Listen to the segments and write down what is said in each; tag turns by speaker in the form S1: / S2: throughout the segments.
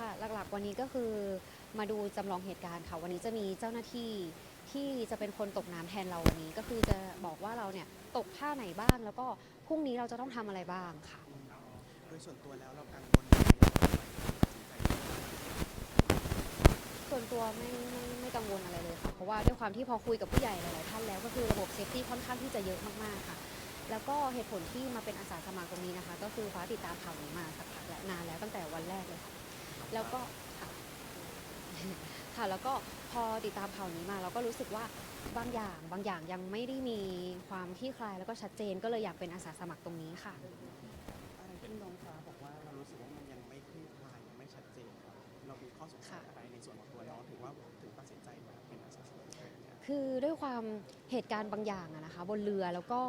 S1: ค่ะ หลักๆ วันนี้ก็คือมาดูจำลองเหตุการณ์ค่ะ วันนี้จะมีเจ้าหน้าที่ที่จะเป็นคนตกน้ำแทนเราวันนี้ ก็คือจะบอกว่าเราเนี่ยตกท่าไหนบ้าง แล้วก็พรุ่งนี้เราจะต้องทำอะไรบ้างค่ะ
S2: โดยส่วนตัวแล้วเรากังวลไหมเราตัดสินใจ
S1: ส่วนตัวไม่ไม่ไม่กังวลอะไรเลยค่ะเพราะว่าด้วยความที่พอคุยกับผู้ใหญ่หลายๆท่านแล้ว ก็คือระบบเซฟตี้ค่อนข้างที่จะเยอะมากๆค่ะ แล้วก็เหตุผลที่มาเป็นอาสาสมัครตรงนี้นะคะ ก็คือฟ้าติดตามข่าวนี้มาสักพักและนานแล้วตั้งแต่วันแรกเลยค่ะ แล้วก็ค่ะค่ะแล้วก็พอติดตามข่าวนี้มา เราก็รู้สึกว่าบางอย่างบางอย่างยังไม่ได้มีความคลี่คลายแล้วก็ชัดเจนก็เลยอยากเป็นอาสาสมัครตรงนี้ค่ะ
S2: คือด้
S1: วยความเหตุการณ์บางอย่างอะนะคะบนเรือแล้วก็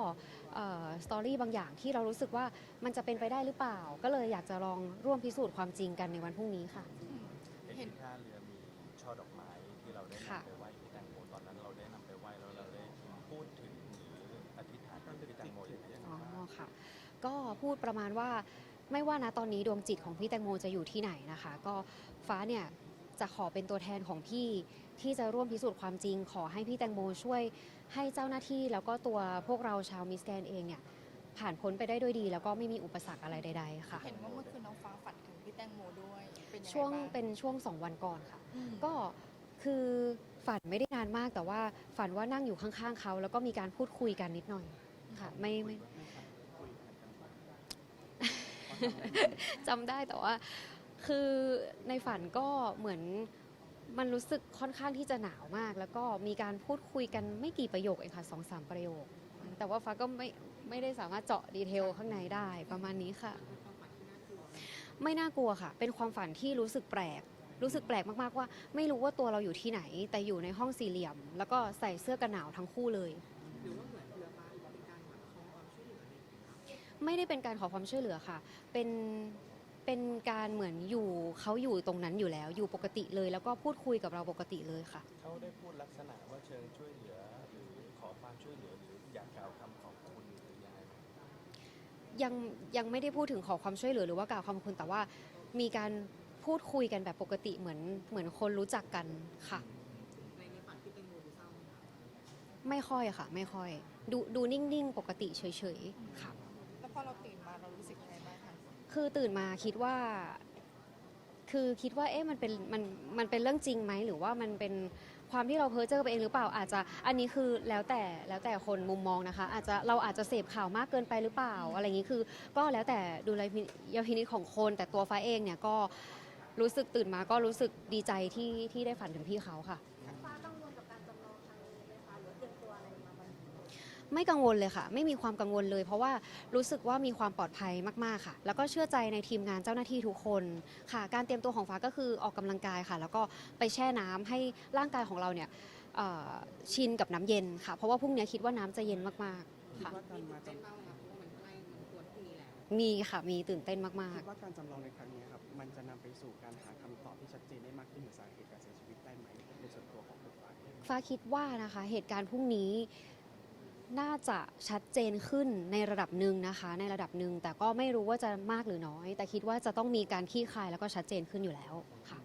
S1: สตอรี่บางอย่างที่เรารู้สึกว่ามันจะเป็นไปได้หรือเปล่า ก็เลยอยากจะลองร่วมพิสูจน์ความจริงกันในวันพรุ่งนี้ค่ะ
S3: เห็นที่ท่าเรือมีช่อดอกไม้ที่เราได้
S1: ค่ะ
S3: นำไปไหว้พี่แตงโมตอนนั้นเราได้นำไปไหว้แล้วเราได้พูดถึงหรืออธิษฐานถึงพี่แตงโมอย่างไร
S1: อ๋อค่ะ ก็พูดประมาณว่าไม่ว่านะตอนนี้ดวงจิตของพี่แตงโมจะอยู่ที่ไหนนะคะ ก็ฟ้าเนี่ยจะขอเป็นตัวแทนของพี่ ที่จะร่วมพิสูจน์ความจริง ขอให้พี่แตงโมช่วยให้เจ้าหน้าที่ แล้วก็ตัวพวกเราชาวมิสแกนเองเนี่ยผ่านพ้นไปได้ด้วยดี แล้วก็ไม่มีอุปสรรคอะไรใด ๆ ค่ะ
S4: เห็นว่าเมื่อคืนน้องฟ้าฝันถึงพี่แตงโมด้วยเป็นยังไง
S1: ช่วง
S4: บ้าง
S1: เป็นช่วงสองวันก่อนค่ะ
S4: อืม
S1: ก็คือฝันไม่ได้นานมากแต่ว่าฝันว่านั่งอยู่ข้างๆเขา แล้วก็มีการพูดคุยกันนิดหน่อยค่ะ ไม่ไม่
S2: คุยกันกันบ้าง
S1: จำได้แต่ว่า คือในฝันก็เหมือน มันรู้สึกค่อนข้างที่จะหนาวมาก แล้วก็มีการพูดคุยกันไม่กี่ประโยคเองค่ะสองสามประโยค แต่ว่าฟ้าก็ไม่ไม่ได้สามารถเจาะดีเทลข้างในได้ประมาณนี้ค่ะ ไม่น่ากลัวค่ะ เป็นความฝันที่รู้สึกแปลก รู้สึกแปลกมากๆว่า ไม่รู้ว่าตัวเราอยู่ที่ไหน แต่อยู่ในห้องสี่เหลี่ยม แล้วก็ใส่เสื้อกันหนาวทั้งคู่เลยไม่ได้เป็นการขอความช่วยเหลือค่ะ เป็น เป็นการเหมือนอยู่เขาอยู่ตรงนั้นอยู่แล้ว อยู่ปกติเลย แล้วก็พูดคุยกับเราปกติเลยค่ะ
S3: เขาได้พูดลักษณะว่าเชิงช่วยเหลือหรือขอความช่วยเหลือหรืออยากกล่าวคำขอบคุณหรือยังไงไหม
S1: ยังยังไม่ได้พูดถึงขอความช่วยเหลือหรือว่ากล่าวคำขอบคุณแต่ว่ามีการพูดคุยกันแบบปกติเหมือนเหมือนคนรู้จักกันค่ะไม่ค่อยค่ะ ไม่ค่อย ดูดูนิ่งๆ ปกติเฉยๆค่ะ
S4: คื
S1: อตื่นมาคิดว่า คือคิดว่าเอ๊ะมันเป็นมันมันเป็นเรื่องจริงไหมหรือว่ามันเป็นความที่เราเพ้อเจอไปเองหรือเปล่าอาจจะอันนี้คือแล้วแต่แล้วแต่คนมุมมองนะคะ อาจจะเราอาจจะเสพข่าวมากเกินไปหรือเปล่า อะไรอย่างนี้คือ ก็แล้วแต่ดูลยาพินิจของคน แต่ตัวฟ้าเองเนี่ยก็รู้สึกตื่นมาก็รู้สึกดีใจที่ที่ได้ฝันถึงพี่เขาค่ะ ไม่กังวลเลยค่ะ ไม่มีความกังวลเลย เพราะว่ารู้สึกว่ามีความปลอดภัยมากๆค่ะ แล้วก็เชื่อใจในทีมงานเจ้าหน้าที่ทุกคนค่ะ การเตรียมตัวของฟ้าก็คือออกกำลังกายค่ะ แล้วก็ไปแช่น้ำให้ร่างกายของเราเนี่ยเอ่อชินกับน้ำเย็นค่ะ เพราะว่าพรุ่งนี้คิดว่าน้ำจะเย็นมาก
S2: คิด
S1: ๆค่ะ
S2: ว่าการมาจำ
S1: มีค่ะ มีตื่นเต้นมาก
S2: คิดว่าการจำลองในครั้งนี้ครับมันจะนำไปสู่การหาคำตอบที่ชัดเจนได้มากขึ้นถึงสาเหตุการเสียชีวิตได้ไหมในส่วนตัวของคุณฟ้าเอง
S1: ๆฟ้าคิดว่านะคะเหตุการณ์พรุ่งนี้ น่าจะชัดเจนขึ้นในระดับหนึ่งนะคะ ในระดับหนึ่งแต่ก็ไม่รู้ว่าจะมากหรือน้อย แต่คิดว่าจะต้องมีการขี้คายแล้วก็ชัดเจนขึ้นอยู่แล้วค่ะ